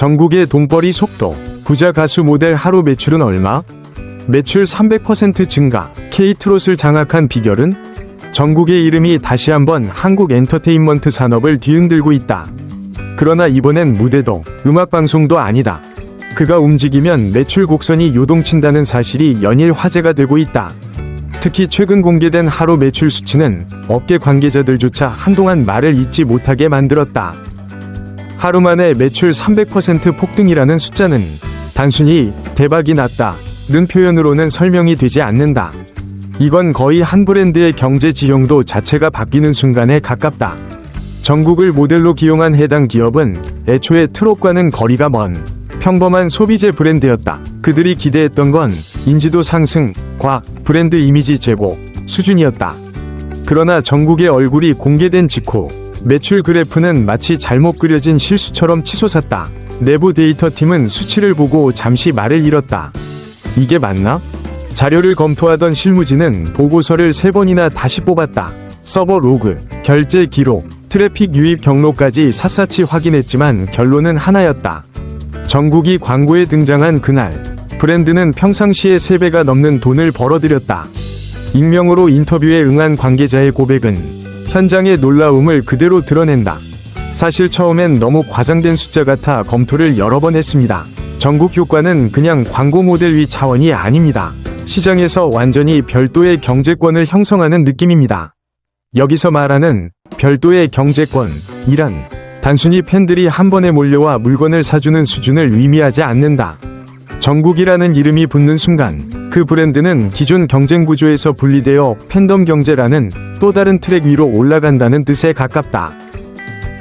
전국의 돈벌이 속도, 부자 가수 모델 하루 매출은 얼마? 매출 300% 증가, K트롯을 장악한 비결은? 전국의 이름이 다시 한번 한국 엔터테인먼트 산업을 뒤흔들고 있다. 그러나 이번엔 무대도, 음악방송도 아니다. 그가 움직이면 매출 곡선이 요동친다는 사실이 연일 화제가 되고 있다. 특히 최근 공개된 하루 매출 수치는 업계 관계자들조차 한동안 말을 잇지 못하게 만들었다. 하루 만에 매출 300% 폭등이라는 숫자는 단순히 대박이 났다 는 표현으로는 설명이 되지 않는다. 이건 거의 한 브랜드의 경제 지형도 자체가 바뀌는 순간에 가깝다. 전국을 모델로 기용한 해당 기업은 애초에 트롯과는 거리가 먼 평범한 소비재 브랜드였다. 그들이 기대했던 건 인지도 상승, 과학, 브랜드 이미지 제고 수준이었다. 그러나 전국의 얼굴이 공개된 직후 매출 그래프는 마치 잘못 그려진 실수처럼 치솟았다. 내부 데이터 팀은 수치를 보고 잠시 말을 잃었다. 이게 맞나? 자료를 검토하던 실무진은 보고서를 세 번이나 다시 뽑았다. 서버 로그, 결제 기록, 트래픽 유입 경로까지 샅샅이 확인했지만 결론은 하나였다. 전국이 광고에 등장한 그날, 브랜드는 평상시에 3배가 넘는 돈을 벌어들였다. 익명으로 인터뷰에 응한 관계자의 고백은 현장의 놀라움을 그대로 드러낸다. 사실 처음엔 너무 과장된 숫자 같아 검토를 여러 번 했습니다. 전국 효과는 그냥 광고 모델 위 차원이 아닙니다. 시장에서 완전히 별도의 경제권을 형성하는 느낌입니다. 여기서 말하는 별도의 경제권, 이란 단순히 팬들이 한 번에 몰려와 물건을 사주는 수준을 의미하지 않는다. 전국이라는 이름이 붙는 순간 그 브랜드는 기존 경쟁 구조에서 분리되어 팬덤 경제라는 또 다른 트랙 위로 올라간다는 뜻에 가깝다.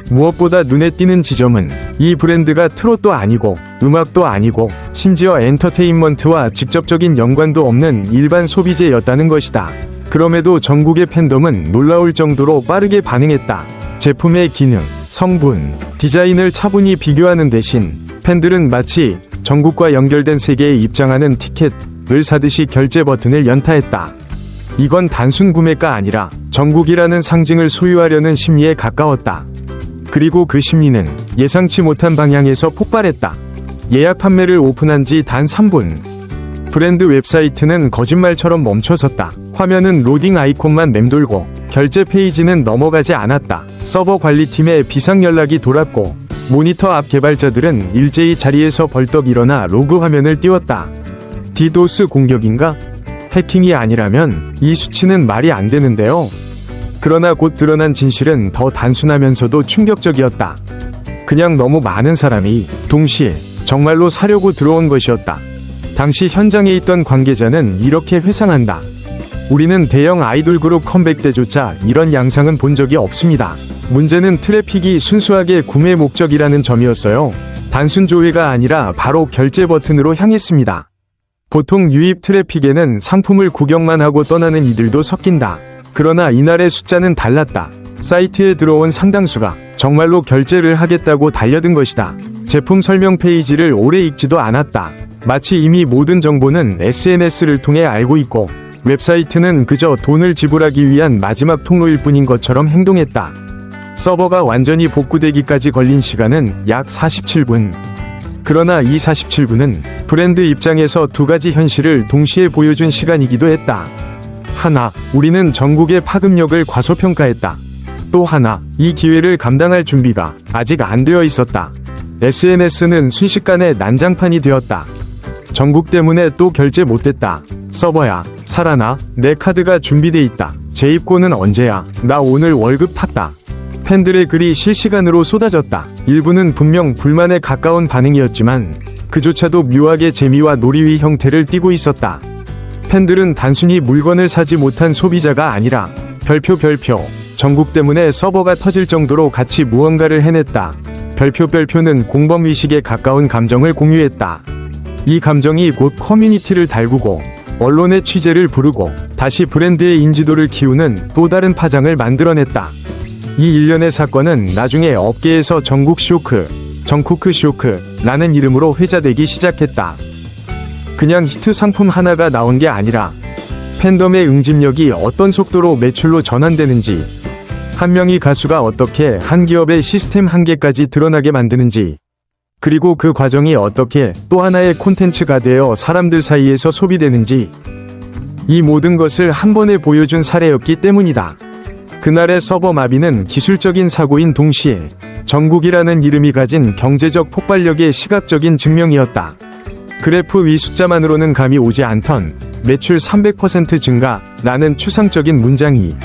무엇보다 눈에 띄는 지점은 이 브랜드가 트롯도 아니고 음악도 아니고 심지어 엔터테인먼트와 직접적인 연관도 없는 일반 소비재였다는 것이다. 그럼에도 전국의 팬덤은 놀라울 정도로 빠르게 반응했다. 제품의 기능, 성분, 디자인을 차분히 비교하는 대신 팬들은 마치 전국과 연결된 세계에 입장하는 티켓 을 사듯이 결제 버튼을 연타했다. 이건 단순 구매가 아니라 전국이라는 상징을 소유하려는 심리에 가까웠다. 그리고 그 심리는 예상치 못한 방향에서 폭발했다. 예약 판매를 오픈한 지 단 3분. 브랜드 웹사이트는 거짓말처럼 멈춰섰다. 화면은 로딩 아이콘만 맴돌고 결제 페이지는 넘어가지 않았다. 서버 관리팀에 비상 연락이 돌았고 모니터 앞 개발자들은 일제히 자리에서 벌떡 일어나 로그 화면을 띄웠다. 디도스 공격인가? 해킹이 아니라면 이 수치는 말이 안 되는데요. 그러나 곧 드러난 진실은 더 단순하면서도 충격적이었다. 그냥 너무 많은 사람이 동시에 정말로 사려고 들어온 것이었다. 당시 현장에 있던 관계자는 이렇게 회상한다. 우리는 대형 아이돌 그룹 컴백 때조차 이런 양상은 본 적이 없습니다. 문제는 트래픽이 순수하게 구매 목적이라는 점이었어요. 단순 조회가 아니라 바로 결제 버튼으로 향했습니다. 보통 유입 트래픽에는 상품을 구경만 하고 떠나는 이들도 섞인다. 그러나 이날의 숫자는 달랐다. 사이트에 들어온 상당수가 정말로 결제를 하겠다고 달려든 것이다. 제품 설명 페이지를 오래 읽지도 않았다. 마치 이미 모든 정보는 SNS를 통해 알고 있고 웹사이트는 그저 돈을 지불하기 위한 마지막 통로일 뿐인 것처럼 행동했다. 서버가 완전히 복구되기까지 걸린 시간은 약 47분. 그러나 이 47분은 브랜드 입장에서 두 가지 현실을 동시에 보여준 시간이기도 했다. 하나, 우리는 전국의 파급력을 과소평가했다. 또 하나, 이 기회를 감당할 준비가 아직 안 되어 있었다. SNS는 순식간에 난장판이 되었다. 전국 때문에 또 결제 못됐다. 서버야, 살아나, 내 카드가 준비돼 있다. 재입고는 언제야? 나 오늘 월급 탔다. 팬들의 글이 실시간으로 쏟아졌다. 일부는 분명 불만에 가까운 반응이었지만 그조차도 묘하게 재미와 놀이의 형태를 띠고 있었다. 팬들은 단순히 물건을 사지 못한 소비자가 아니라 별표 별표 전국 때문에 서버가 터질 정도로 같이 무언가를 해냈다. 별표 별표는 공범 의식에 가까운 감정을 공유했다. 이 감정이 곧 커뮤니티를 달구고 언론의 취재를 부르고 다시 브랜드의 인지도를 키우는 또 다른 파장을 만들어냈다. 이 일련의 사건은 나중에 업계에서 전국 쇼크, 정쿠크 쇼크라는 이름으로 회자되기 시작했다. 그냥 히트 상품 하나가 나온 게 아니라 팬덤의 응집력이 어떤 속도로 매출로 전환되는지, 한 명의 가수가 어떻게 한 기업의 시스템 한계까지 드러나게 만드는지, 그리고 그 과정이 어떻게 또 하나의 콘텐츠가 되어 사람들 사이에서 소비되는지 이 모든 것을 한 번에 보여준 사례였기 때문이다. 그날의 서버 마비는 기술적인 사고인 동시에 전국이라는 이름이 가진 경제적 폭발력의 시각적인 증명이었다. 그래프 위 숫자만으로는 감이 오지 않던 매출 300% 증가라는 추상적인 문장이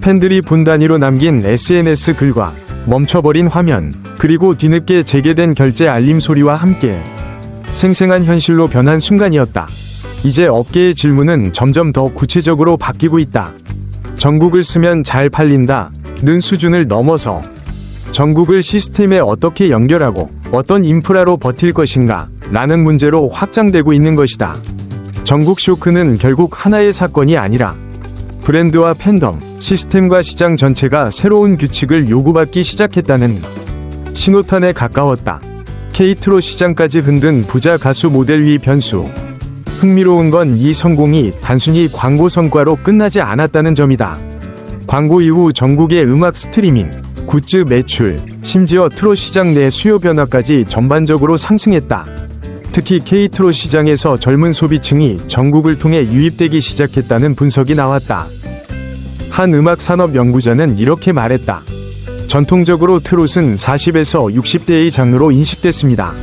팬들이 분 단위로 남긴 SNS 글과 멈춰버린 화면, 그리고 뒤늦게 재개된 결제 알림 소리와 함께 생생한 현실로 변한 순간이었다. 이제 업계의 질문은 점점 더 구체적으로 바뀌고 있다. 전국을 쓰면 잘 팔린다. 는 수준을 넘어서 전국을 시스템에 어떻게 연결하고 어떤 인프라로 버틸 것인가 라는 문제로 확장되고 있는 것이다. 전국 쇼크는 결국 하나의 사건이 아니라 브랜드와 팬덤, 시스템과 시장 전체가 새로운 규칙을 요구받기 시작했다는 신호탄에 가까웠다. 케이트로 시장까지 흔든 부자 가수 모델 위 변수. 흥미로운 건 이 성공이 단순히 광고 성과로 끝나지 않았다는 점이다. 광고 이후 전국의 음악 스트리밍, 굿즈 매출, 심지어 트롯 시장 내 수요 변화까지 전반적으로 상승했다. 특히 K-트롯 시장에서 젊은 소비층이 전국을 통해 유입되기 시작했다는 분석이 나왔다. 한 음악 산업 연구자는 이렇게 말했다. 전통적으로 트롯은 40에서 60대의 장르로 인식됐습니다.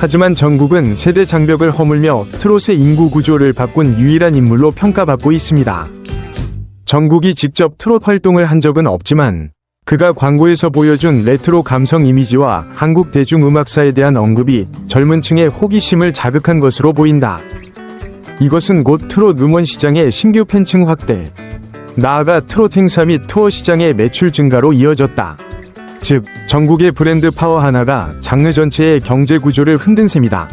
하지만 전국은 세대 장벽을 허물며 트롯의 인구 구조를 바꾼 유일한 인물로 평가받고 있습니다. 전국이 직접 트롯 활동을 한 적은 없지만 그가 광고에서 보여준 레트로 감성 이미지와 한국 대중음악사에 대한 언급이 젊은 층의 호기심을 자극한 것으로 보인다. 이것은 곧 트롯 음원 시장의 신규 팬층 확대, 나아가 트롯 행사 및 투어 시장의 매출 증가로 이어졌다. 즉, 전국의 브랜드 파워 하나가 장르 전체의 경제 구조를 흔든 셈이다.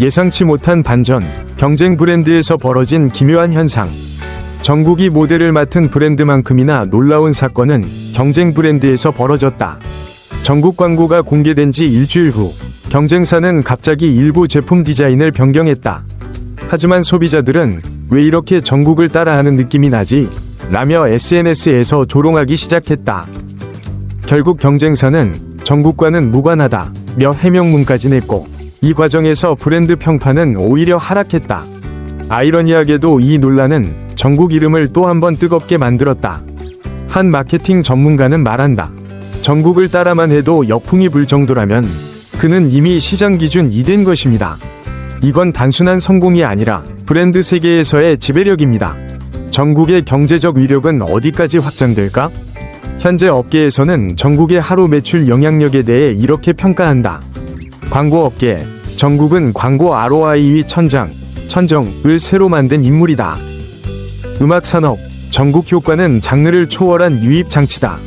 예상치 못한 반전, 경쟁 브랜드에서 벌어진 기묘한 현상. 전국이 모델을 맡은 브랜드만큼이나 놀라운 사건은 경쟁 브랜드에서 벌어졌다. 전국 광고가 공개된 지 일주일 후, 경쟁사는 갑자기 일부 제품 디자인을 변경했다. 하지만 소비자들은 왜 이렇게 전국을 따라하는 느낌이 나지? 라며 SNS에서 조롱하기 시작했다. 결국 경쟁사는 전국과는 무관하다. 며 해명문까지 냈고, 이 과정에서 브랜드 평판은 오히려 하락했다. 아이러니하게도 이 논란은 전국 이름을 또 한 번 뜨겁게 만들었다. 한 마케팅 전문가는 말한다. 전국을 따라만 해도 역풍이 불 정도라면 그는 이미 시장 기준 2된 것입니다. 이건 단순한 성공이 아니라 브랜드 세계에서의 지배력입니다. 전국의 경제적 위력은 어디까지 확장될까? 현재 업계에서는 전국의 하루 매출 영향력에 대해 이렇게 평가한다. 광고 업계, 전국은 광고 ROI 위 천장, 천정을 새로 만든 인물이다. 음악 산업, 전국 효과는 장르를 초월한 유입 장치다.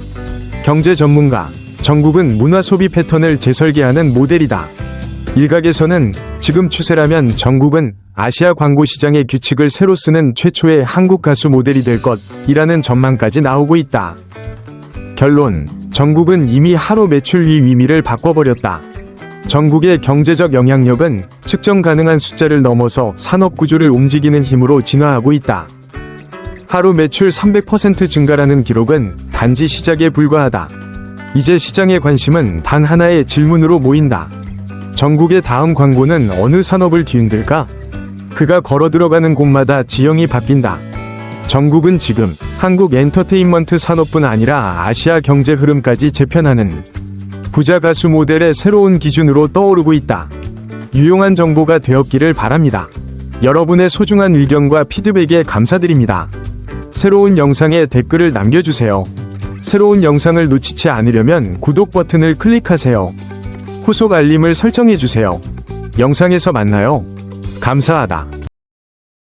경제 전문가, 전국은 문화 소비 패턴을 재설계하는 모델이다. 일각에서는 지금 추세라면 전국은 아시아 광고 시장의 규칙을 새로 쓰는 최초의 한국 가수 모델이 될 것이라는 전망까지 나오고 있다. 결론, 전국은 이미 하루 매출 위 위미를 바꿔버렸다. 전국의 경제적 영향력은 측정 가능한 숫자를 넘어서 산업 구조를 움직이는 힘으로 진화하고 있다. 하루 매출 300% 증가라는 기록은 단지 시작에 불과하다. 이제 시장의 관심은 단 하나의 질문으로 모인다. 전국의 다음 광고는 어느 산업을 뒤흔들까? 그가 걸어 들어가는 곳마다 지형이 바뀐다. 전국은 지금 한국 엔터테인먼트 산업뿐 아니라 아시아 경제 흐름까지 재편하는 부자 가수 모델의 새로운 기준으로 떠오르고 있다. 유용한 정보가 되었기를 바랍니다. 여러분의 소중한 의견과 피드백에 감사드립니다. 새로운 영상에 댓글을 남겨주세요. 새로운 영상을 놓치지 않으려면 구독 버튼을 클릭하세요. 후속 알림을 설정해주세요. 영상에서 만나요. 감사하다.